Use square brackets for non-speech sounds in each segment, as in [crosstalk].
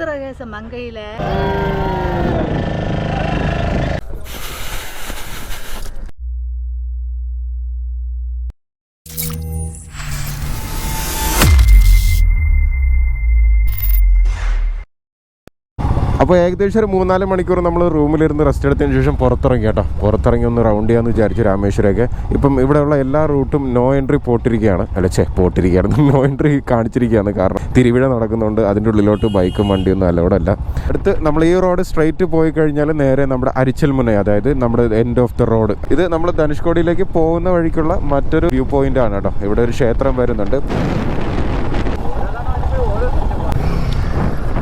உத்தரகேச மங்கையில. അപ്പോൾ ഏകദേശം ഒരു മൂന്നാൽ മണിക്കൂർ നമ്മൾ റൂമിലിരുന്ന് റെസ്റ്റ് എടുത്തതിന് ശേഷം പുറത്തിറങ്ങി കേട്ടോ. പുറത്തിറങ്ങി ഒന്ന് റൗണ്ട് ചെയ്യാമെന്ന് വിചാരിച്ചു രാമേശ്വരമൊക്കെ. ഇപ്പം ഇവിടെയുള്ള എല്ലാ റൂട്ടും നോ എൻട്രി പോട്ടിരിക്കുകയാണ്. അല്ല ചേ പോട്ടിരിക്കുകയാണ്. [laughs] No entry കാണിച്ചിരിക്കുകയാണ്. കാരണം തിരുവിഴ നടക്കുന്നുണ്ട് അതിന്റെ ഉള്ളിലോട്ട് ബൈക്കും വണ്ടിയൊന്നും അല്ല. അടുത്ത് നമ്മൾ ഈ റോഡ് സ്ട്രൈറ്റ് പോയി കഴിഞ്ഞാൽ നേരെ നമ്മുടെ അരിച്ചൽ മുന അതായത് നമ്മുടെ എൻഡ് ഓഫ് ദ റോഡ് ഇത് നമ്മൾ ധനുഷ്കോടിയിലേക്ക് പോകുന്ന വഴിക്കുള്ള മറ്റൊരു വ്യൂ പോയിന്റ് ആണ് കേട്ടോ. ഇവിടെ ഒരു ക്ഷേത്രം വരുന്നുണ്ട്.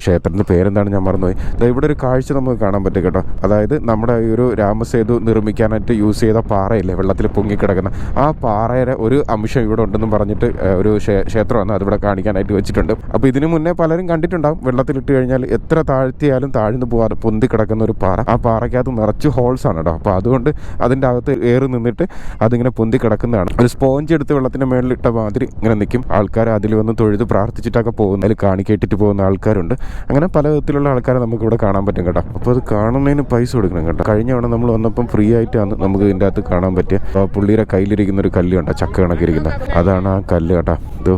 ക്ഷേത്രത്തിന്റെ പേരെന്താണ് ഞാൻ മറന്നുപോയി. ഇവിടെ ഒരു കാഴ്ച നമുക്ക് കാണാൻ പറ്റും കേട്ടോ. അതായത് നമ്മുടെ ഈ ഒരു രാമസേതു നിർമ്മിക്കാനായിട്ട് യൂസ് ചെയ്ത പാറയില്ലേ വെള്ളത്തിൽ പൊങ്ങിക്കിടക്കുന്ന. ആ പാറയുടെ ഒരു അംശം ഇവിടെ ഉണ്ടെന്നും പറഞ്ഞിട്ട് ഒരു ക്ഷേ- ക്ഷേത്രമാണ് അതിവിടെ കാണിക്കാനായിട്ട് വെച്ചിട്ടുണ്ട്. അപ്പോൾ ഇതിനു മുന്നേ പലരും കണ്ടിട്ടുണ്ടാവും വെള്ളത്തിലിട്ട് കഴിഞ്ഞാൽ എത്ര താഴ്ത്തിയാലും താഴ്ന്ന് പോകാതെ പൊന്തി കിടക്കുന്ന ഒരു പാറ. ആ പാറയ്ക്കകത്ത് നിറച്ച് ഹോൾസ് ആണ് കേട്ടോ. അപ്പോൾ അതുകൊണ്ട് അതിന്റെ അകത്ത് ഏറി നിന്നിട്ട് അതിങ്ങനെ പൊന്തി കിടക്കുന്നതാണ് ഒരു സ്പോഞ്ച് എടുത്ത് വെള്ളത്തിന്റെ മേളിൽ ഇട്ട മാതിരി ഇങ്ങനെ നിൽക്കും ആൾക്കാർ അതിൽ വന്ന് തൊഴുത് പ്രാർത്ഥിച്ചിട്ടൊക്കെ പോകുന്ന അതിൽ കാണിക്കേറ്റിട്ട് പോകുന്ന ആൾക്കാരുണ്ട്. അങ്ങനെ പല വിധത്തിലുള്ള ആൾക്കാരെ നമുക്ക് ഇവിടെ കാണാൻ പറ്റും കേട്ടോ. അപ്പോൾ അത് കാണുന്നതിന് പൈസ കൊടുക്കണം കേട്ടോ. കഴിഞ്ഞ തവണ നമ്മൾ വന്നപ്പം ഫ്രീ ആയിട്ടാണ് നമുക്ക് ഇതിന്റെ അകത്ത് കാണാൻ പറ്റിയ. പുള്ളിയുടെ കയ്യിലിരിക്കുന്ന ഒരു കല്ല് കണ്ടോ ചക്ക കണക്കിരിക്കുന്ന. അതാണ് ആ കല്ല് കേട്ടോ. ഇതോ.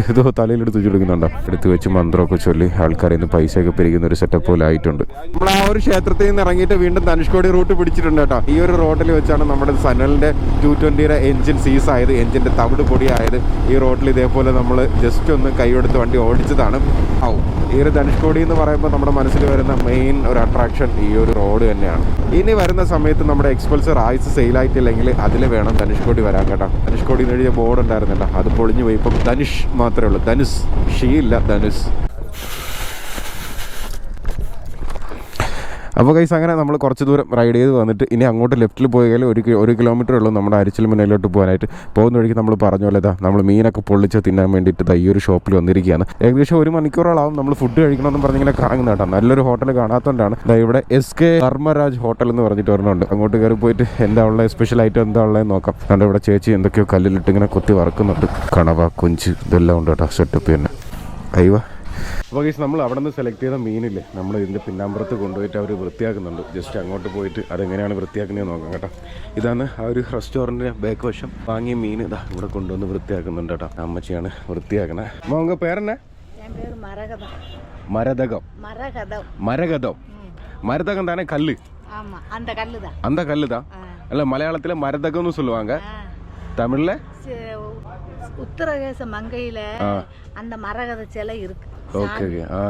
ഇതോ തലയിലെടുത്ത് ചുരുക്കുന്നുണ്ടോ എടുത്ത് വെച്ച് മന്ത്രമൊക്കെ ചൊല്ലി ആൾക്കാരിൽ നിന്ന് പൈസയൊക്കെ പെരുകുന്ന ഒരു സെറ്റപ്പ് പോലെ ആയിട്ടുണ്ട്. നമ്മൾ ആ ഒരു ക്ഷേത്രത്തിൽ നിന്ന് ഇറങ്ങിയിട്ട് വീണ്ടും ധനുഷ്കോടി റൂട്ട് പിടിച്ചിട്ടുണ്ട് കേട്ടോ. ഈ ഒരു റോഡിൽ വെച്ചാണ് നമ്മുടെ സനലിന്റെ ടു ട്വന്റിയുടെ എഞ്ചിൻ സീസ് ആയത് എഞ്ചിന്റെ തവിട് പൊടിയായത് ഈ റോഡിൽ ഇതേപോലെ നമ്മൾ ജസ്റ്റ് ഒന്ന് കൈയെടുത്ത് വണ്ടി ഓടിച്ചതാണ്. ആവും ഈ ഒരു ധനുഷ്കോടി എന്ന് പറയുമ്പോൾ നമ്മുടെ മനസ്സിൽ വരുന്ന മെയിൻ ഒരു അട്രാക്ഷൻ ഈ ഒരു റോഡ് തന്നെയാണ്. ഇനി വരുന്ന സമയത്ത് നമ്മുടെ എക്സ്പൾസർ ആയിസ് സെയിലായിട്ടില്ലെങ്കിൽ അതിൽ വേണം ധനുഷ്കോടി വരാൻ കേട്ടോ. ധനുഷ്കോടി എന്ന് എഴുതിയ ബോർഡ് ഉണ്ടായിരുന്നല്ലോ അത് പൊളിഞ്ഞു പോയി. ഇപ്പം ധനുഷ് മാത്രമേ ഉള്ളൂ. ധനുസ് ഷീ ഇല്ല ധനുസ്. അപ്പോൾ കൈസ് അങ്ങനെ നമ്മൾ കുറച്ച് ദൂരം റൈഡ് ചെയ്ത് വന്നിട്ട് ഇനി അങ്ങോട്ട് ലെഫ്റ്റിൽ പോയാൽ ഒരു കി- ഒരു കിലോമീറ്റർ ഉള്ളൂ നമ്മുടെ അരിച്ചിൽ മുന്നിലോട്ട് പോകാനായിട്ട്. പോകുന്ന വഴിക്ക് നമ്മൾ പറഞ്ഞ പോലെ നമ്മൾ മീനൊക്കെ പൊള്ളിച്ച് തിന്നാൻ വേണ്ടിയിട്ട് ഈ ഒരു ഷോപ്പിൽ വന്നിരിക്കുകയാണ്. ഏകദേശം ഒരു മണിക്കൂറോളാവും നമ്മൾ ഫുഡ് കഴിക്കണമെന്ന് പറഞ്ഞിങ്ങനെ കറങ്ങുന്ന കേട്ടോ. നല്ലൊരു ഹോട്ടൽ കാണാത്തതുകൊണ്ടാണ് ഇവിടെ എസ് കെ ധർമ്മരാജ് ഹോട്ടൽ എന്ന് പറഞ്ഞിട്ട് ഒരെണ്ണമുണ്ട്. അങ്ങോട്ട് കയറി പോയിട്ട് എന്താ ഉള്ളത് സ്പെഷ്യൽ ഐറ്റം എന്താ ഉള്ളത് നോക്കാം. കണ്ടോ ഇവിടെ ചേച്ചി എന്തൊക്കെയോ കല്ലിലിട്ട് ഇങ്ങനെ കൊത്തി വറക്കുന്നുണ്ട്. കണവ കുഞ്ച് ഇതെല്ലാം ഉണ്ട് കേട്ടോ സെറ്റപ്പ് തന്നെ. അയ്യോ. അപ്പോൾ ഗൈസ് നമ്മൾ അവിടെ നിന്ന് സെലക്ട് ചെയ്ത മീനില്ലേ നമ്മൾ ഇതിൻ്റെ പിന്നാമ്പുറത്ത് കൊണ്ടുപോയിട്ട് അവർ വൃത്തിയാക്കുന്നുണ്ട് ജസ്റ്റ് അങ്ങോട്ട് പോയിട്ട് അതെങ്ങനെയാണ് വൃത്തിയാക്കുന്നത് നോക്കാം കേട്ടോ ഇതാണ് ആ ഒരു റെസ്റ്റോറൻറ്റിൻ്റെ ബാക്ക് വശം വാങ്ങിയ മീൻ ഇതാ ഇവിടെ കൊണ്ടുവന്ന് വൃത്തിയാക്കുന്നുണ്ട് കേട്ടോ അമ്മച്ചിയാണ് വൃത്തിയാക്കണേ മോങ്ക പേരെന്നെ என் பேர் மரகதம் മരതകം மரகதம் മരകതം മരതകം தானே കല്ല് ஆமா அந்த கல்லு தான் அந்த கல்லு தான் அல்ல மலையாளத்தில் மரதகம்னு சொல்லுவாங்க தமிழில் உத்தரகேச மங்கையில ஆ. அந்த மரகத சிலை இருக்கு ഓക്കെ ഓക്കെ ആ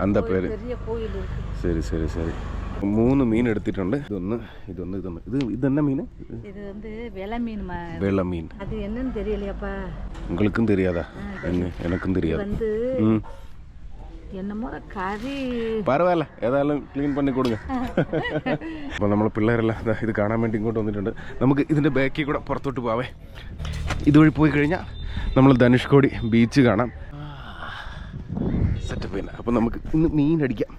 അന്ത പേര് பெரிய கோயில் இருக்கு ശരി ശരി ശരി മൂന്ന് മീൻ എടുത്തിട്ടുണ്ട് ഇതൊന്ന് ഇതൊന്ന് ഇതൊന്ന് ഇത് ഇതെന്നെ മീൻ இது வந்து விலை மீன் ம- വെള്ള മീൻ அது என்னன்னு தெரியலையாப்பா உங்களுக்கும் தெரியாதா என்ன எனக்கும் இது தெரியாது வந்து ம் என்னமோ கறி പരവായില്ല ഏതായാലും ക്ലീൻ പണി കൊടുങ്ങ [laughs] അപ്പോൾ നമ്മൾ പിള്ളേരെല്ലാം ദാ ഇത് കാണാൻ വേണ്ടി ഇങ്ങോട്ട് വന്നിട്ടുണ്ട് നമുക്ക് ഇതിൻ്റെ ബാക്കിൽ കൂടെ പുറത്തോട്ട് പോവാവേ ഇതുവഴി പോയി കഴിഞ്ഞാൽ നമ്മൾ ധനുഷ്കോടി ബീച്ച് കാണാം സെറ്റപ്പ് തന്നെ അപ്പം നമുക്ക് ഇന്ന് മീൻ അടിക്കാം.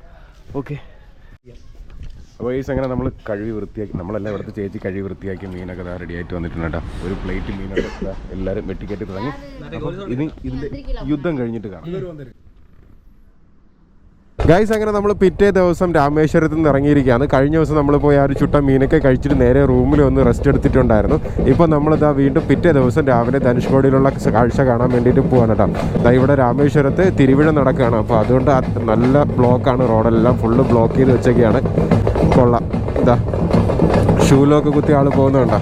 ഓക്കെ അപ്പോൾ ഈ അങ്ങനെ നമ്മൾ കഴുകി വൃത്തിയാക്കി നമ്മളെല്ലാം ഇവിടുത്തെ ചേച്ചി കഴുകി വൃത്തിയാക്കി മീനൊക്കെ ഇതാ റെഡി ആയിട്ട് വന്നിട്ടുണ്ട് കേട്ടോ. ഒരു പ്ലേറ്റ് മീനൊക്കെ എല്ലാവരും വെട്ടിക്കേറ്റി തുടങ്ങി. ഇനി ഇതിന്റെ യുദ്ധം കഴിഞ്ഞിട്ട് കാണാം. ഗൈസ് അങ്ങനെ നമ്മൾ പിറ്റേ ദിവസം രാമേശ്വരത്ത് നിന്ന് ഇറങ്ങിയിരിക്കുകയാണ്. കഴിഞ്ഞ ദിവസം നമ്മൾ പോയി ആ ഒരു ചുട്ട മീനൊക്കെ കഴിച്ചിട്ട് നേരെ റൂമിൽ വന്ന് റെസ്റ്റ് എടുത്തിട്ടുണ്ടായിരുന്നു. ഇപ്പോൾ നമ്മളിതാ വീണ്ടും പിറ്റേ ദിവസം രാവിലെ ധനുഷ്കോടിയിലുള്ള കാഴ്ച കാണാൻ വേണ്ടിയിട്ട് പോകാൻ കേട്ടോ ദാ ഇവിടെ രാമേശ്വരത്ത് തിരുവിഴ നടക്കുകയാണ്. അപ്പോൾ അതുകൊണ്ട് നല്ല ബ്ലോക്കാണ് റോഡെല്ലാം ഫുള്ള് ബ്ലോക്ക് ചെയ്ത് വെച്ചൊക്കെയാണ്. കൊള്ളാം. ഇതാ ഷൂലൊക്കെ കുത്തി ആൾ പോകുന്നുണ്ടോ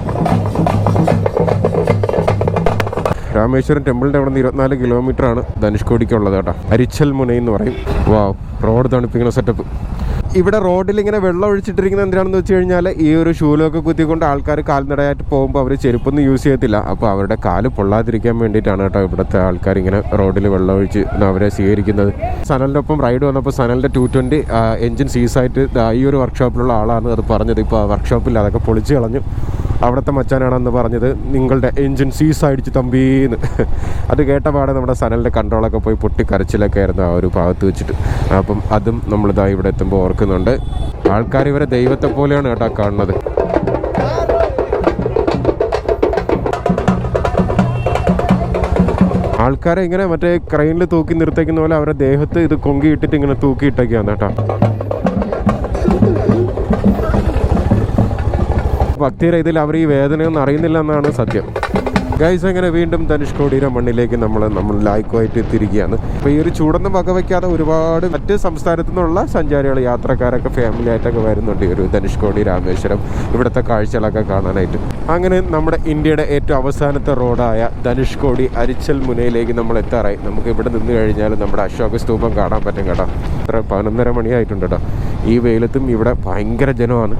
രാമേശ്വരം ടെമ്പിളിന്റെ അവിടെ നിന്ന് ഇരുപത്തിനാല് കിലോമീറ്റർ ആണ് ധനുഷ്കോടിക്കുള്ളത് കേട്ടോ. അരിച്ചൽ മുനയെന്ന് പറയും. വാ റോഡ് തണുപ്പിക്കുന്ന സെറ്റപ്പ് ഇവിടെ റോഡിൽ ഇങ്ങനെ വെള്ളം ഒഴിച്ചിട്ടിരിക്കുന്നത് എന്തിനാണെന്ന് വെച്ച് കഴിഞ്ഞാൽ ഈ ഒരു ഷൂലൊക്കെ കുത്തിക്കൊണ്ട് ആൾക്കാർ കാൽനടയായിട്ട് പോകുമ്പോൾ അവർ ചെരുപ്പൊന്നും യൂസ് ചെയ്യത്തില്ല. അപ്പോൾ അവരുടെ കാൽ പൊള്ളാതിരിക്കാൻ വേണ്ടിയിട്ടാണ് കേട്ടോ ഇവിടുത്തെ ആൾക്കാർ ഇങ്ങനെ റോഡിൽ വെള്ളം ഒഴിച്ച് അവരെ സ്വീകരിക്കുന്നത്. സനലിന്റെ ഒപ്പം റൈഡ് വന്നപ്പോൾ സനലിന്റെ ടു ട്വന്റി എഞ്ചിൻ സീസായിട്ട് ഈ ഒരു വർക്ക്ഷോപ്പിലുള്ള ആളാണ് അത് പറഞ്ഞത്. ഇപ്പോൾ വർക്ക്ഷോപ്പിൽ അതൊക്കെ പൊളിച്ച് കളഞ്ഞു. അവിടുത്തെ മച്ചാനാണെന്ന് പറഞ്ഞത് നിങ്ങളുടെ എൻജിൻ സീസ് അടിച്ച് തമ്പീന്ന് [laughs] അത് കേട്ട പാടെ നമ്മുടെ സനലിന്റെ കൺട്രോളൊക്കെ പോയി പൊട്ടി കരച്ചിലൊക്കെ ആയിരുന്നു ആ ഒരു ഭാഗത്ത് വെച്ചിട്ട്. അപ്പം അതും നമ്മളിതാ ഇവിടെ എത്തുമ്പോൾ ഓർക്കുന്നുണ്ട് ആൾക്കാർ ഇവരെ ദൈവത്തെ പോലെയാണ് കേട്ടോ കാണുന്നത്. ആൾക്കാരെ ഇങ്ങനെ മറ്റേ ക്രെയിനിൽ തൂക്കി നിർത്തേക്കുന്ന പോലെ അവരുടെ ദേഹത്ത് ഇത് കൊങ്കി ഇട്ടിട്ട് ഇങ്ങനെ തൂക്കി ഇട്ടൊക്കെയാണ് കേട്ടോ. ഭക്തിയുടെ ഇതിൽ അവർ ഈ വേദനയൊന്നും അറിയുന്നില്ല എന്നാണ് സത്യം. ഗൈസ് അങ്ങനെ വീണ്ടും ധനുഷ്കോടിയുടെ മണ്ണിലേക്ക് നമ്മൾ നമ്മൾ ലായ്ക്കുമായിട്ട് എത്തിയിരിക്കുകയാണ്. അപ്പോൾ ഈ ഒരു ചൂടൊന്നും വകവയ്ക്കാതെ ഒരുപാട് മറ്റ് സംസ്ഥാനത്തു നിന്നുള്ള സഞ്ചാരികൾ യാത്രക്കാരൊക്കെ ഫാമിലി ആയിട്ടൊക്കെ വരുന്നുണ്ട് ഈ ഒരു ധനുഷ്കോടി രാമേശ്വരം ഇവിടുത്തെ കാഴ്ചകളൊക്കെ കാണാനായിട്ട്. അങ്ങനെ നമ്മുടെ ഇന്ത്യയുടെ ഏറ്റവും അവസാനത്തെ റോഡായ ധനുഷ്കോടി അരിച്ചൽ മുനയിലേക്ക് നമ്മൾ എത്താറായി. നമുക്ക് ഇവിടെ നിന്ന് കഴിഞ്ഞാൽ നമ്മുടെ അശോക സ്തൂപം കാണാൻ പറ്റും കേട്ടോ. ഇത്ര പതിനൊന്നര മണിയായിട്ടുണ്ട് കേട്ടോ ഈ വെയിലത്തും ഇവിടെ ഭയങ്കര ജനമാണ്.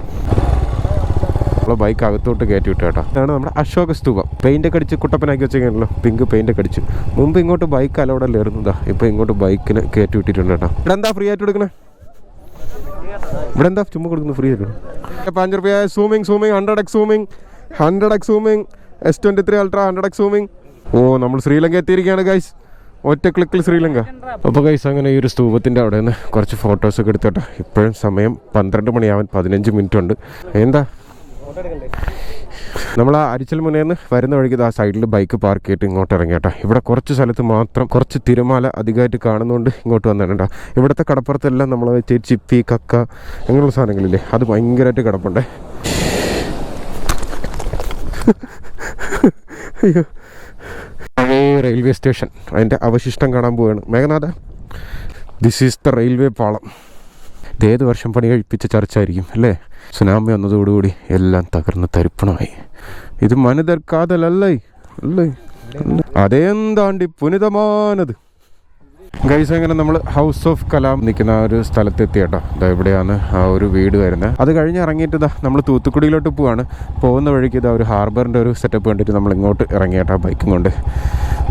നമ്മളെ ബൈക്ക് അകത്തോട്ട് കയറ്റി വിട്ടു കേട്ടോ. ഇതാണ് നമ്മുടെ അശോക സ്തൂപം. പെയിന്റ് ഒക്കെ അടിച്ച് കുട്ടപ്പനാക്കി വെച്ചേക്കാണല്ലോ പിങ്ക് പെയിന്റ് ഒക്കെ അടിച്ച്. മുമ്പ് ഇങ്ങോട്ട് ബൈക്ക് അലോടെ ഇറങ്ങുന്നതാ ഇപ്പൊ ഇങ്ങോട്ട് ബൈക്കിന് കയറ്റി വിട്ടിട്ടുണ്ട് കേട്ടോ. ഇവിടെ എന്താ ഫ്രീ ആയിട്ട് കൊടുക്കണേ? ഇവിടെ എന്താ ചുമ്മാ കൊടുക്കുന്നു ഫ്രീ ആയിട്ട്? അഞ്ച് റുപ്യ zooming zooming hundred X zooming hundred X zooming S twenty three ultra hundred X zooming ഓ നമ്മൾ ശ്രീലങ്ക എത്തിയിരിക്കുകയാണ് ഗൈസ് ഒറ്റ ക്ലിക്കിൽ ശ്രീലങ്ക. അപ്പോൾ ഗൈസ് അങ്ങനെ ഈ ഒരു സ്തൂപത്തിന്റെ അവിടെ നിന്ന് കുറച്ച് ഫോട്ടോസൊക്കെ എടുത്തോട്ടെ ഇപ്പോഴും സമയം പന്ത്രണ്ട് മണിയാവാൻ പതിനഞ്ച് മിനിറ്റ് ഉണ്ട്. എന്താ? നമ്മൾ ആ അരിച്ചൽ മുനേന്ന് വരുന്ന വഴിക്ക് ആ സൈഡിൽ ബൈക്ക് പാർക്ക് ചെയ്തിട്ട് ഇങ്ങോട്ട് ഇറങ്ങി ഇവിടെ കുറച്ച് സ്ഥലത്ത് മാത്രം കുറച്ച് തിരമാല അധികമായിട്ട് കാണുന്നതുകൊണ്ട് ഇങ്ങോട്ട് വന്നിട്ടുണ്ട് കേട്ടോ ഇവിടുത്തെ കടപ്പുറത്തെല്ലാം നമ്മൾ ചിപ്പി കക്ക അങ്ങനെയുള്ള സാധനങ്ങളില്ലേ? അത് ഭയങ്കരമായിട്ട് കിടപ്പുണ്ടേ. അയ്യോ. റെയിൽവേ സ്റ്റേഷൻ അതിന്റെ അവശിഷ്ടം കാണാൻ പോവുകയാണ് Meghanatha this is the railway പാളം. ഇത് ഏത് വർഷം പണി കഴിപ്പിച്ച ചർച്ചായിരിക്കും അല്ലേ? സുനാമി വന്നതോടുകൂടി എല്ലാം തകർന്ന് തരിപ്പണമായി. ഇത് മനുതർക്കാതലല്ലേ കാതലല്ലേ അല്ലേ? അതേന്താണ്ടി പുനിതമാനത്? ഗൈസ് അങ്ങനെ നമ്മൾ ഹൗസ് ഓഫ് കലാം നിൽക്കുന്ന ആ ഒരു സ്ഥലത്തെത്തി കേട്ടോ. ഇതാ ഇവിടെയാണ് ആ ഒരു വീട് വരുന്നത്. അത് കഴിഞ്ഞ് ഇറങ്ങിയിട്ട് ഇതാ നമ്മൾ തൂത്തുക്കുടിയിലോട്ട് പോവാണ്. പോകുന്ന വഴിക്ക് ഇതാ ഒരു ഹാർബറിന്റെ ഒരു സെറ്റപ്പ് കണ്ടിട്ട് നമ്മൾ ഇങ്ങോട്ട് ഇറങ്ങി കേട്ടോ ബൈക്കും കൊണ്ട്.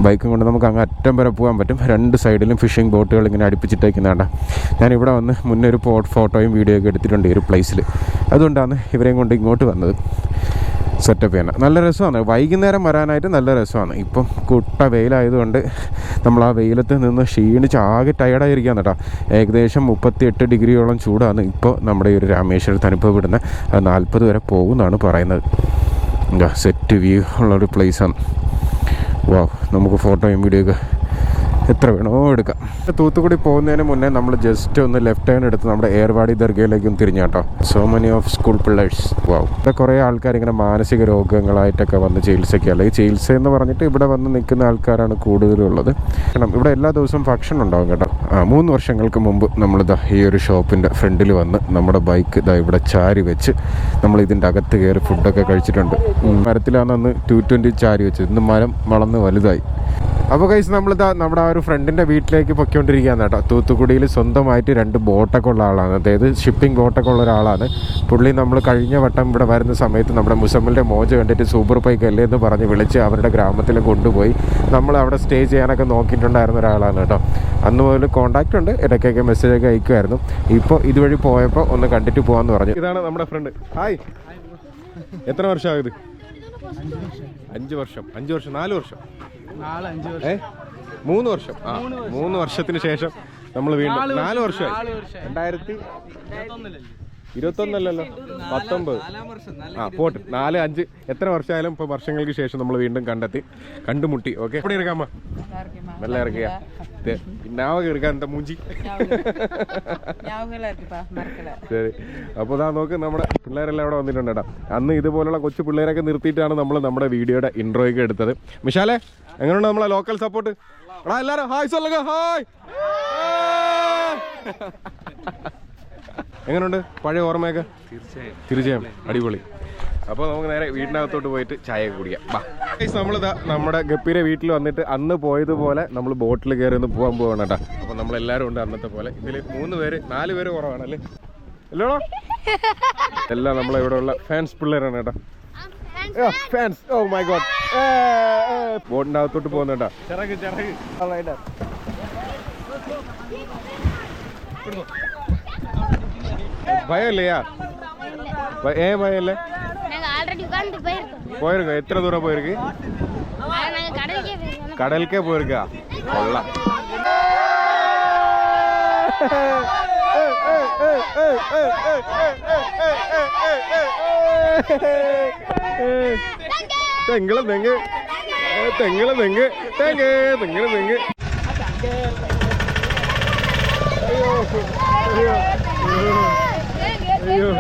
ബൈക്കും കൊണ്ട് നമുക്ക് അങ്ങ് അറ്റം വരെ പോകാൻ പറ്റും. രണ്ട് സൈഡിലും ഫിഷിംഗ് ബോട്ടുകൾ ഇങ്ങനെ അടുപ്പിച്ചിട്ടേക്കുന്നതാണ് ഞാൻ ഇവിടെ വന്ന് മുന്നേ ഒരു ഫോട്ടോയും വീഡിയോ ഒക്കെ എടുത്തിട്ടുണ്ട് ഈ ഒരു പ്ലേസിൽ അതുകൊണ്ടാണ് ഇവരെയും കൊണ്ട് ഇങ്ങോട്ട് വന്നത്. സെറ്റപ്പ് ചെയ്യണം. നല്ല രസമാണ്. വൈകുന്നേരം വരാനായിട്ട് നല്ല രസമാണ്. ഇപ്പം കുട്ട വെയിലായതുകൊണ്ട് നമ്മൾ ആ വെയിലത്ത് നിന്ന് ക്ഷീണിച്ച് ആകെ ടയർഡായിരിക്കുകയാണ് കേട്ടോ. ഏകദേശം മുപ്പത്തി എട്ട് ഡിഗ്രിയോളം ചൂടാണ് ഇപ്പോൾ നമ്മുടെ ഈ ഒരു രാമേശ്വരത്ത് അനുഭവപ്പെടുന്ന നാൽപ്പത് വരെ പോകുമെന്നാണ് പറയുന്നത്. സെറ്റ് വ്യൂ ഉള്ളൊരു പ്ലേസാണ് വാ നമുക്ക് ഫോട്ടോയും വീഡിയോ ഒക്കെ എത്ര വേണോ എടുക്കാം. തൂത്തുക്കുടി പോകുന്നതിന് മുന്നേ നമ്മൾ ജസ്റ്റ് ഒന്ന് ലെഫ്റ്റ് ടേൺ എടുത്ത് നമ്മുടെ ഏർവാടി ദർഗയിലേക്കും തിരിഞ്ഞാട്ടോ സോ മെനി ഓഫ് സ്കൂൾ പിള്ളേഴ്സ് വാവ് ഇവിടെ കുറേ ആൾക്കാർ ഇങ്ങനെ മാനസിക രോഗങ്ങളായിട്ടൊക്കെ വന്ന് ചികിത്സയ്ക്ക് അല്ലെങ്കിൽ ചികിത്സ എന്ന് പറഞ്ഞിട്ട് ഇവിടെ വന്ന് നിൽക്കുന്ന ആൾക്കാരാണ് കൂടുതലുള്ളത്. കാരണം ഇവിടെ എല്ലാ ദിവസവും ഭക്ഷണം ഉണ്ടാവും കേട്ടോ. ആ മൂന്ന് വർഷങ്ങൾക്ക് മുമ്പ് നമ്മളിതാ ഈ ഒരു ഷോപ്പിന്റെ ഫ്രണ്ടിൽ വന്ന് നമ്മുടെ ബൈക്ക് ഇതാ ഇവിടെ ചാരി വെച്ച് നമ്മൾ ഇതിന്റെ അകത്ത് കയറി ഫുഡൊക്കെ കഴിച്ചിട്ടുണ്ട്. മരത്തിലാണ് അന്ന് ടു ട്വന്റി ചാരി വെച്ചത് ഇന്ന് മരം വളർന്ന് വലുതായി. അപ്പോൾ കൈസ് നമ്മളിതാ നമ്മുടെ ആ ഒരു ഫ്രണ്ടിന്റെ വീട്ടിലേക്ക് പൊയ്ക്കൊണ്ടിരിക്കുകയാണ് കേട്ടോ. തൂത്തുക്കുടിയിൽ സ്വന്തമായിട്ട് രണ്ട് ബോട്ടൊക്കെ ഉള്ള ആളാണ്. അതായത് ഷിപ്പിംഗ് ബോട്ടൊക്കെ ഉള്ള ഒരാളാണ്. പുള്ളി നമ്മൾ കഴിഞ്ഞ വട്ടം ഇവിടെ വരുന്ന സമയത്ത് നമ്മുടെ മുസമ്മിലിന്റെ മോജ കണ്ടിട്ട് സൂപ്പർ ബൈക്ക് അല്ലേ എന്ന് പറഞ്ഞ് വിളിച്ച് അവരുടെ ഗ്രാമത്തിൽ കൊണ്ടുപോയി. നമ്മൾ അവിടെ സ്റ്റേ ചെയ്യാനൊക്കെ നോക്കിയിട്ടുണ്ടായിരുന്ന ഒരാളാണ് കേട്ടോ. അന്ന് മുതൽ കോൺടാക്റ്റ് ഉണ്ട്. ഇടയ്ക്കൊക്കെ മെസ്സേജൊക്കെ അയക്കുമായിരുന്നു. ഇപ്പോൾ ഇതുവഴി പോയപ്പോൾ ഒന്ന് കണ്ടിട്ട് പോകാമെന്ന് പറഞ്ഞു. ഇതാണ് നമ്മുടെ ഫ്രണ്ട് ഹായ് എത്ര വർഷമായത്? അഞ്ച് വർഷം. അഞ്ച് വർഷം. നാല് വർഷം. ഏ? മൂന്ന് വർഷം. ആ മൂന്ന് വർഷത്തിന് ശേഷം നമ്മൾ വീണ്ടും. നാല് വർഷമായി. രണ്ടായിരത്തി ഇരുപത്തൊന്നല്ലല്ലോ? പത്തൊമ്പത്. ആ പോട്ട്. നാല് അഞ്ച്. എത്ര വർഷമായാലും ഇപ്പൊ വർഷങ്ങൾക്ക് ശേഷം നമ്മൾ വീണ്ടും കണ്ടെത്തി കണ്ടുമുട്ടി. ഓക്കെ? എവിടെ ഇറക്കാമ നല്ല ഇറക്കുക പിന്നാവക എടുക്കാൻ എന്താ മൂഞ്ചി? ശരി. അപ്പോൾ ഇതാ നോക്ക് നമ്മുടെ പിള്ളേരെല്ലാം ഇവിടെ വന്നിട്ടുണ്ട് കേട്ടോ. അന്ന് ഇതുപോലുള്ള കൊച്ചു പിള്ളേരൊക്കെ നിർത്തിയിട്ടാണ് നമ്മൾ നമ്മുടെ വീഡിയോയുടെ ഇൻട്രോയൊക്കെ എടുത്തത്. വിശാലെ എങ്ങനെയുണ്ട് നമ്മളെ ലോക്കൽ സപ്പോർട്ട് എല്ലാവരും ഹായ് ഹായ് എങ്ങനെയുണ്ട് പഴയ ഓർമ്മയൊക്കെ? തീർച്ചയായും. തീർച്ചയായും. അടിപൊളി. അപ്പോൾ നമുക്ക് നേരെ വീടിനകത്തോട്ട് പോയിട്ട് ചായ കുടിക്കാം. ബാ. നമ്മളിതാ നമ്മുടെ ഗപ്പിയുടെ വീട്ടിൽ വന്നിട്ട് അന്ന് പോയതുപോലെ നമ്മൾ ബോട്ടിൽ കയറി ഒന്ന് പോകാൻ പോവാണ് കേട്ടോ. അപ്പോൾ നമ്മളെല്ലാവരും ഉണ്ട് അന്നത്തെ പോലെ. ഇതിൽ മൂന്ന് പേര് നാല് പേര് കുറവാണല്ലേ അല്ലോടോ? എല്ലാം നമ്മളെ ഇവിടെ ഉള്ള ഫാൻസ് പിള്ളേരാണ് കേട്ടോ. ഫാൻസ് ഓ മൈ ഗോഡ് ബോട്ടിന്റെ അകത്തോട്ട് പോകുന്ന കേട്ടോ. ചിറക് ചിറക്. ഭയമില്ലയാ ഏ ഭയല്ലേ நாங்க ஆல்ரெடி உட்கார்ந்து போயிருக்கோம் പോയിരിക്കോ എത്ര ദൂരം പോയിരിക്ക് ஆனா நாங்க கடலுக்கே போயிருக்கோம் കടലിക്കേ പോയിരിക്കാ കൊള്ളാം തെങ്ങളെ തെങ്ങ് തെങ്ങളെ തെങ്ങ് തെങ്ങ് നിങ്ങൾ നിങ്ങൾ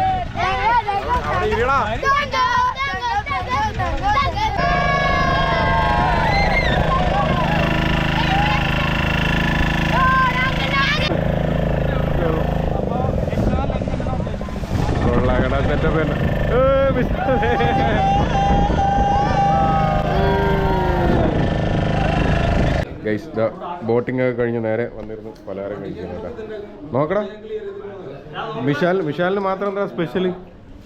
കൊള്ളാകട സെറ്റപ്പ് തന്നെ ഏ, ബോട്ടിംഗ് ഒക്കെ വന്നിരുന്നു പലഹാരം കഴിക്കുന്നുണ്ട് നോക്കടാ. വിശാൽ വിശാലിന് മാത്രം എന്താ സ്പെഷ്യൽ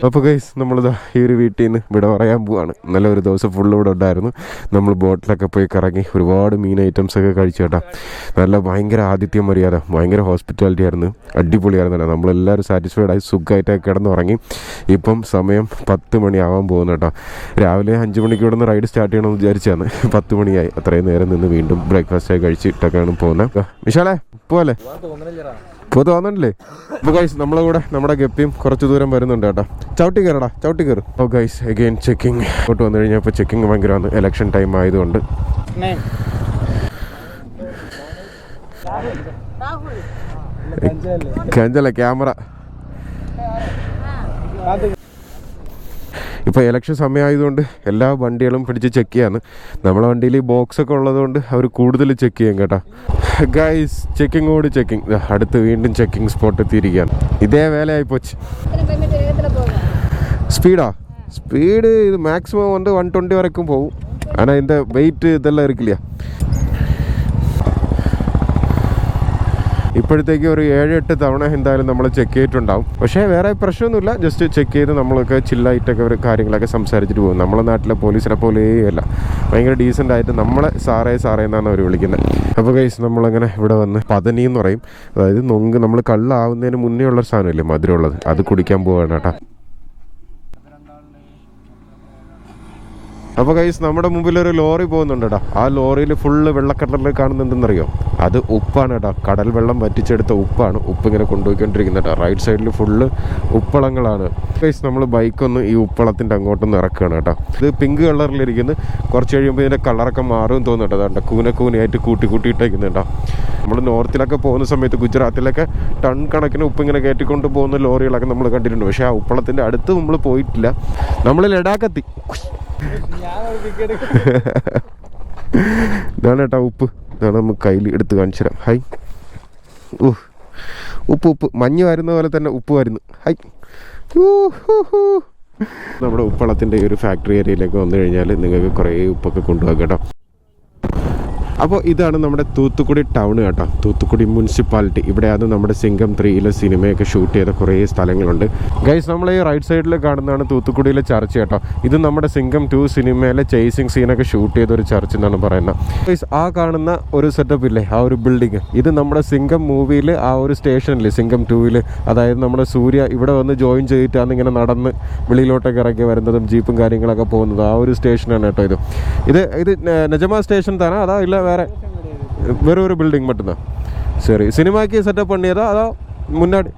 അപ്പോൾ ഗൈസ് നമ്മളിതാ ഈ ഒരു വീട്ടിൽ നിന്ന് ഇവിടെ പറയാൻ പോവാണ്. നല്ല ഒരു ദിവസം ഫുള്ള് ഇവിടെ ഉണ്ടായിരുന്നു. നമ്മൾ ബോട്ടിലൊക്കെ പോയി കറങ്ങി ഒരുപാട് മീൻ ഐറ്റംസ് ഒക്കെ കഴിച്ചു കേട്ടോ. നല്ല ഭയങ്കര ആതിഥ്യം മര്യാദ. ഭയങ്കര ഹോസ്പിറ്റാലിറ്റി ആയിരുന്നു. അടിപൊളിയായിരുന്നു കേട്ടോ നമ്മളെല്ലാവരും സാറ്റിസ്ഫൈഡ് ആയി സുഖമായിട്ടൊക്കെ കിടന്നുറങ്ങി. ഇപ്പം സമയം പത്ത് മണിയാവാൻ പോകുന്നു കേട്ടോ. രാവിലെ അഞ്ച് മണിക്ക് ഇവിടെ നിന്ന് റൈഡ് സ്റ്റാർട്ട് ചെയ്യണമെന്ന് വിചാരിച്ചാണ്. പത്ത് മണിയായി. അത്രയും നേരം നിന്ന് വീണ്ടും ബ്രേക്ക്ഫാസ്റ്റ് ആയി കഴിച്ചിട്ടൊക്കെയാണ് പോകുന്നത്. വിശാലേ പോവല്ലേ? പോ തോന്നണില്ലേ അപ്പൊ ഗൈസ് നമ്മളെ കൂടെ നമ്മുടെ ഗപ്പിയും കുറച്ച് ദൂരം വരുന്നുണ്ട് കേട്ടോ. ചവിട്ടി കയറടാ ചവിട്ടി കയറും. ഓ ഗൈസ് അഗെയിൻ ചെക്കിങ് ഇങ്ങോട്ട് വന്നു കഴിഞ്ഞാൽ ഇപ്പോൾ ചെക്കിങ് ഭയങ്കരമാണ്. എലക്ഷൻ ടൈം ആയതുകൊണ്ട്. കഞ്ചല ക്യാമറ. ഇപ്പോൾ ഇലക്ഷൻ സമയമായതുകൊണ്ട് എല്ലാ വണ്ടികളും പിടിച്ച് ചെക്ക് ചെയ്യാണ് നമ്മളെ വണ്ടിയിൽ ബോക്സ് ഒക്കെ ഉള്ളതുകൊണ്ട് അവർ കൂടുതൽ ചെക്ക് ചെയ്യും കേട്ടോ ഗൈസ് ചെക്കിംഗ് ഓട് ചെക്കിംഗ് അടുത്ത് വീണ്ടും ചെക്കിംഗ് സ്പോട്ട് എത്തിയിരിക്കുകയാണ് ഇതേ വേലയായി പോച്ച് സ്പീഡാ സ്പീഡ് ഇത് മാക്സിമം കൊണ്ട് വൺ ട്വൻറ്റി വരയ്ക്കും പോകും ஆனால் இந்த வெயிட் இதெல்லாம் இருக்கு இல்லையா ഇപ്പോഴത്തേക്ക് ഒരു ഏഴ് എട്ട് തവണ എന്തായാലും നമ്മൾ ചെക്ക് ചെയ്തിട്ടുണ്ടാവും. പക്ഷേ വേറെ പ്രശ്നമൊന്നുമില്ല. ജസ്റ്റ് ചെക്ക് ചെയ്ത് നമ്മളൊക്കെ ചില്ലായിട്ടൊക്കെ ഒരു കാര്യങ്ങളൊക്കെ സംസാരിച്ചിട്ട് പോകും. നമ്മളെ നാട്ടിലെ പോലീസിനെ പോലെയല്ല. ഭയങ്കര ഡീസന്റ് ആയിട്ട് നമ്മളെ സാറേ സാറേ എന്നാണ് അവർ വിളിക്കുന്നത്. അപ്പോൾ കൈസ് നമ്മളങ്ങനെ ഇവിടെ വന്ന് പതനി എന്ന് പറയും. അതായത് നൊങ്ക് നമ്മൾ കള്ളാവുന്നതിന് മുന്നേ ഉള്ള സാധനമില്ലേ മധുരമുള്ളത്? അത് കുടിക്കാൻ പോവാണ് കേട്ടോ. അപ്പോൾ കൈസ് നമ്മുടെ മുമ്പിൽ ഒരു ലോറി പോകുന്നുണ്ട് കേട്ടോ ആ ലോറിയിൽ ഫുള്ള് വെള്ളക്കടലിൽ കാണുന്നുണ്ടെന്നറിയോ? അത് ഉപ്പാണ് കേട്ടോ കടൽ വെള്ളം വറ്റിച്ചെടുത്ത ഉപ്പാണ് ഉപ്പ് ഇങ്ങനെ കൊണ്ടുപോയിക്കൊണ്ടിരിക്കുന്നത് കേട്ടോ റൈറ്റ് സൈഡിൽ ഫുള്ള് ഉപ്പളങ്ങളാണ്. കൈസ് നമ്മൾ ബൈക്കൊന്ന് ഈ ഉപ്പളത്തിന്റെ അങ്ങോട്ടൊന്ന് ഇറക്കുകയാണ് കേട്ടോ ഇത് പിങ്ക് കളറിലിരിക്കുന്നു കുറച്ച് കഴിയുമ്പോൾ ഇതിന്റെ കളറൊക്കെ മാറും തോന്നുന്നുണ്ട് അതുകൊണ്ട് കൂന കൂനയായിട്ട് കൂട്ടി കൂട്ടി ഇട്ടേക്കുന്നുണ്ടോ നമ്മൾ നോർത്തിലൊക്കെ പോകുന്ന സമയത്ത് ഗുജറാത്തിലൊക്കെ ടൺ കണക്കിന് ഉപ്പ് ഇങ്ങനെ കയറ്റിക്കൊണ്ട് പോകുന്ന ലോറികളൊക്കെ നമ്മൾ കണ്ടിട്ടുണ്ട്. പക്ഷേ ആ ഉപ്പളത്തിന്റെ അടുത്ത് നമ്മൾ പോയിട്ടില്ല. നമ്മൾ ലഡാക്കെത്തി. [laughs] ഇതാണ് കേട്ടോ ഉപ്പ്. ഇതാണ് നമുക്ക് കയ്യിൽ എടുത്ത് കാണിച്ചു തരാം ഹൈ. ഓ ഉപ്പ് ഉപ്പ്. മഞ്ഞ് വരുന്ന പോലെ തന്നെ ഉപ്പ് വരുന്നു. ഹൂ. നമ്മുടെ ഉപ്പളത്തിന്റെ ഈ ഒരു ഫാക്ടറി ഏരിയയിലേക്ക് വന്നു കഴിഞ്ഞാൽ നിങ്ങൾക്ക് കുറേ ഉപ്പൊക്കെ കൊണ്ടുപോകാം കേട്ടോ. അപ്പോൾ ഇതാണ് നമ്മുടെ തൂത്തുക്കുടി ടൗൺ കേട്ടോ. തൂത്തുക്കുടി മുനിസിപ്പാലിറ്റി. ഇവിടെയാണ് നമ്മുടെ സിംഗം ത്രീയിലെ സിനിമയൊക്കെ ഷൂട്ട് ചെയ്ത കുറേ സ്ഥലങ്ങളുണ്ട്. ഗൈസ് നമ്മൾ ഈ റൈറ്റ് സൈഡിൽ കാണുന്നതാണ് തൂത്തുക്കുടിയിലെ ചർച്ച് കേട്ടോ. ഇത് നമ്മുടെ സിംഗം ടു സിനിമയിലെ ചേസിങ് സീനൊക്കെ ഷൂട്ട് ചെയ്ത ഒരു ചർച്ച് എന്നാണ് പറയുന്നത്. ഗൈസ് ആ കാണുന്ന ഒരു സെറ്റപ്പ് ഇല്ലേ? ആ ഒരു ബിൽഡിംഗ് ഇത് നമ്മുടെ സിംഗം മൂവിയിൽ ആ ഒരു സ്റ്റേഷനിൽ സിംഗം ടൂവിൽ അതായത് നമ്മുടെ സൂര്യ ഇവിടെ വന്ന് ജോയിൻ ചെയ്തിട്ടാണ് ഇങ്ങനെ നടന്ന് വെളിയിലോട്ടൊക്കെ ഇറങ്ങി വരുന്നതും ജീപ്പും കാര്യങ്ങളൊക്കെ പോകുന്നതും ആ ഒരു സ്റ്റേഷനാണ് കേട്ടോ ഇത്. ഇത് ഇത് നജമ സ്റ്റേഷൻ തന്നെ അതാ ഇല്ല വേറെ வெறும் ஒரு பில்டிங் மட்டும்தான். சரி சினிமாக்கு செட்டப் பண்ணியதா? அதான் முன்னாடி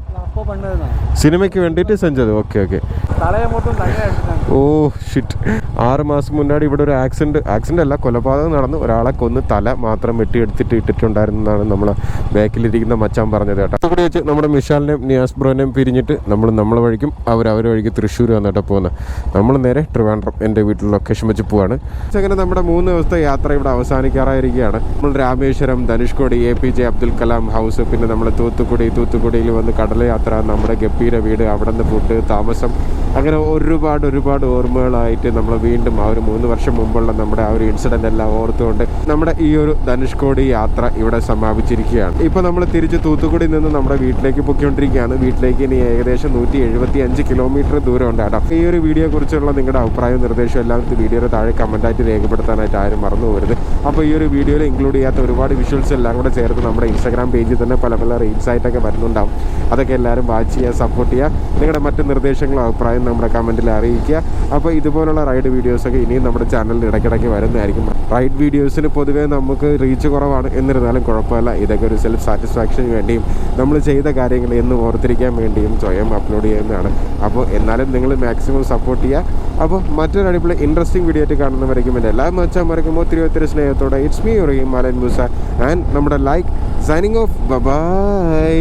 സിനിമയ്ക്ക് വേണ്ടിയിട്ട് സെഞ്ചത്. Okay okay. ഓ ഷിറ്റ് ആറ് മാസം മുന്നാടി ഇവിടെ ഒരു ആക്സിഡന്റ് ആക്സിഡന്റ് അല്ല കൊലപാതകം നടന്നു ഒരാളെ കൊന്ന് തല മാത്രം വെട്ടിയെടുത്തിട്ട് ഇട്ടിട്ടുണ്ടായിരുന്നതാണ് നമ്മളെ ബാക്കിലിരിക്കുന്ന മച്ചാൻ പറഞ്ഞത് കേട്ടോ. അവിടെ വെച്ച് നമ്മുടെ മിഷാലിനെയും നിയാസ് ബ്രോനെയും പിരിഞ്ഞിട്ട് നമ്മൾ നമ്മളെ വഴിക്കും അവർ വഴിക്ക് തൃശ്ശൂർ വന്നിട്ട് പോകുന്നത് നമ്മൾ നേരെ ട്രിവാൻഡ്രം എന്റെ വീട്ടിൽ ലൊക്കേഷൻ വെച്ച് പോവാണ്. അങ്ങനെ നമ്മുടെ മൂന്ന് ദിവസത്തെ യാത്ര ഇവിടെ അവസാനിക്കാറായിരിക്കുകയാണ്. നമ്മൾ Rameswaram Dhanushkodi A P J Abdul Kalam house പിന്നെ നമ്മൾ തൂത്തുക്കുടി തൂത്തുക്കുടിയിൽ വന്ന് കടലയാത്ര യാത്ര നമ്മുടെ ഗപ്പിയുടെ വീട് അവിടെ നിന്ന് ഫുഡ് താമസം. അങ്ങനെ ഒരുപാട് ഒരുപാട് ഓർമ്മകളായിട്ട് നമ്മൾ വീണ്ടും ആ ഒരു മൂന്ന് വർഷം മുമ്പുള്ള നമ്മുടെ ആ ഒരു ഇൻസിഡന്റ് എല്ലാം ഓർത്തുകൊണ്ട് നമ്മുടെ ഈ ഒരു ധനുഷ്കോടി യാത്ര ഇവിടെ സമാപിച്ചിരിക്കുകയാണ്. ഇപ്പോൾ നമ്മൾ തിരിച്ച് തൂത്തുക്കുടി നിന്ന് നമ്മുടെ വീട്ടിലേക്ക് പൊയ്ക്കൊണ്ടിരിക്കുകയാണ്. വീട്ടിലേക്ക് ഇനി ഏകദേശം നൂറ്റി എഴുപത്തി അഞ്ച് കിലോമീറ്റർ ദൂരമുണ്ട് കേട്ടോ. ഈ ഒരു വീഡിയോ കുറിച്ചുള്ള നിങ്ങളുടെ അഭിപ്രായവും നിർദ്ദേശവും എല്ലാം വീഡിയോയുടെ താഴെ കമന്റായിട്ട് രേഖപ്പെടുത്താനായിട്ട് ആരും മറന്നു പോകരുത്. അപ്പോൾ ഈ ഒരു വീഡിയോയിൽ ഇൻക്ലൂഡ് ചെയ്യാത്ത ഒരുപാട് വിഷ്വൽസ് എല്ലാം കൂടെ ചേർത്ത് നമ്മുടെ ഇൻസ്റ്റാഗ്രാം പേജിൽ തന്നെ പല പല റീൽസ് ആയിട്ടൊക്കെ വരുന്നുണ്ടാവും. അതൊക്കെ എല്ലാവരും വാച്ച് ചെയ്യുക സപ്പോർട്ട് ചെയ്യുക. നിങ്ങളുടെ മറ്റ് നിർദ്ദേശങ്ങളും അഭിപ്രായം നമ്മുടെ കമന്റിൽ അറിയിക്കുക. അപ്പോൾ ഇതുപോലുള്ള റൈഡ് വീഡിയോസൊക്കെ ഇനിയും നമ്മുടെ ചാനലിൽ ഇടയ്ക്കിടയ്ക്ക് വരുന്നതായിരിക്കും. റൈഡ് വീഡിയോസിന് പൊതുവേ നമുക്ക് റീച്ച് കുറവാണ്. എന്നിരുന്നാലും കുഴപ്പമില്ല. ഇതൊക്കെ ഒരു സെൽഫ് സാറ്റിസ്ഫാക്ഷന് വേണ്ടിയും നമ്മൾ ചെയ്ത കാര്യങ്ങൾ എന്ന് ഓർത്തിരിക്കാൻ വേണ്ടിയും സ്വയം അപ്ലോഡ് ചെയ്യുന്നതാണ്. അപ്പോൾ എന്നാലും നിങ്ങൾ മാക്സിമം സപ്പോർട്ട് ചെയ്യുക. അപ്പോൾ മറ്റൊരു അടിപൊളി ഇൻട്രസ്റ്റിംഗ് വീഡിയോ ആയിട്ട് കാണുന്നവരേക്കും എന്റെ എല്ലാ മച്ചാൻ മറക്കുമ്പോൾ ഒത്തിരി ഒത്തിരി സ്നേഹത്തോടെ ഇറ്റ്സ് മീ ഉറയും മാലൻ മൂസ ആൻഡ് നമ്മുടെ ലൈക്ക് സൈനിങ് ഓഫ് ബൈ